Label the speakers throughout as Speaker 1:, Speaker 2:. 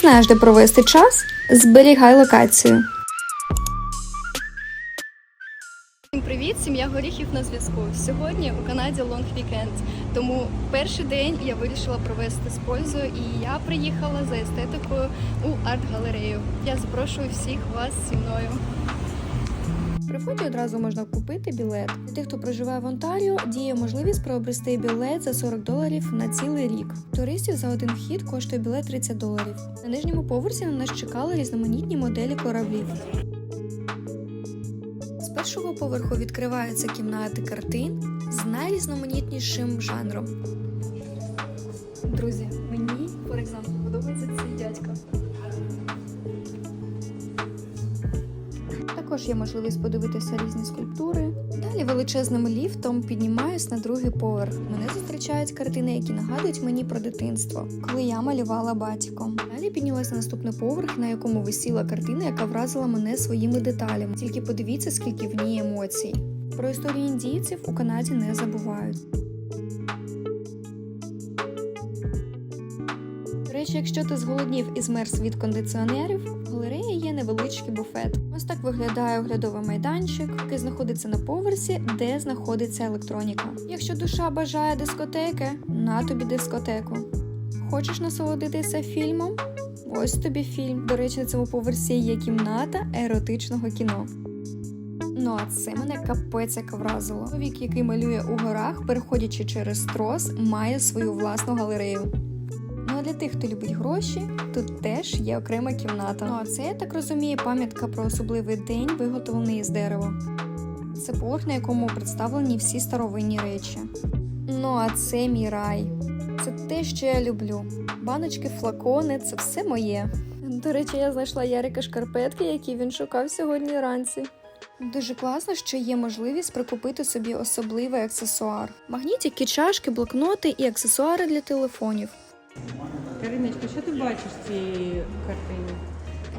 Speaker 1: Знаєш, де провести час? Зберігай локацію.
Speaker 2: Всім привіт, сім'я горіхів на зв'язку. Сьогодні у Канаді лонг вікенд. Тому перший день я вирішила провести з пользою, і я приїхала за естетикою у арт-галерею. Я запрошую всіх вас зі мною.
Speaker 1: При вході одразу можна купити білет. Для тих, хто проживає в Онтаріо, діє можливість приобрести білет за 40 доларів на цілий рік. Туристів за один вхід коштує білет 30 доларів. На нижньому поверсі на нас чекали різноманітні моделі кораблів. З першого поверху відкриваються кімнати картин з найрізноманітнішим жанром.
Speaker 2: Друзі, мені, for подобається цей дядька.
Speaker 1: Також є можливість подивитися різні скульптури. Далі величезним ліфтом піднімаюсь на другий поверх. Мене зустрічають картини, які нагадують мені про дитинство, коли я малювала батьком. Далі піднялась на наступний поверх, на якому висіла картина, яка вразила мене своїми деталями. Тільки подивіться, скільки в ній емоцій. Про історію індійців у Канаді не забувають. Речі, якщо ти зголоднів і змерз від кондиціонерів, в галереї є невеличкий буфет. Ось так виглядає оглядовий майданчик, який знаходиться на поверсі, де знаходиться електроніка. Якщо душа бажає дискотеки, на тобі дискотеку. Хочеш насолодитися фільмом? Ось тобі фільм. До речі, на цьому поверсі є кімната еротичного кіно. Ну а це мене капець як вразило. Чоловік, який малює у горах, переходячи через трос, має свою власну галерею. Ну а для тих, хто любить гроші, тут теж є окрема кімната. Ну а це, я так розумію, пам'ятка про особливий день, виготовлений із дерева. Це поверх, на якому представлені всі старовинні речі. Ну а це мій рай. Це те, що я люблю. Баночки, флакони це все моє. До речі, я знайшла Ярика шкарпетки, які він шукав сьогодні вранці. Дуже класно, що є можливість прикупити собі особливий аксесуар: магнітики, чашки, блокноти і аксесуари для телефонів.
Speaker 3: Кариночка, що ти бачиш в цій картині?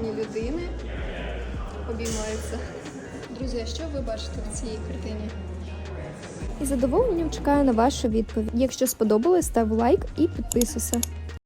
Speaker 2: Ні людини обіймаються. Друзі, а що ви бачите в цій картині?
Speaker 1: І задоволенням чекаю на вашу відповідь. Якщо сподобалось, став лайк і підписуйся.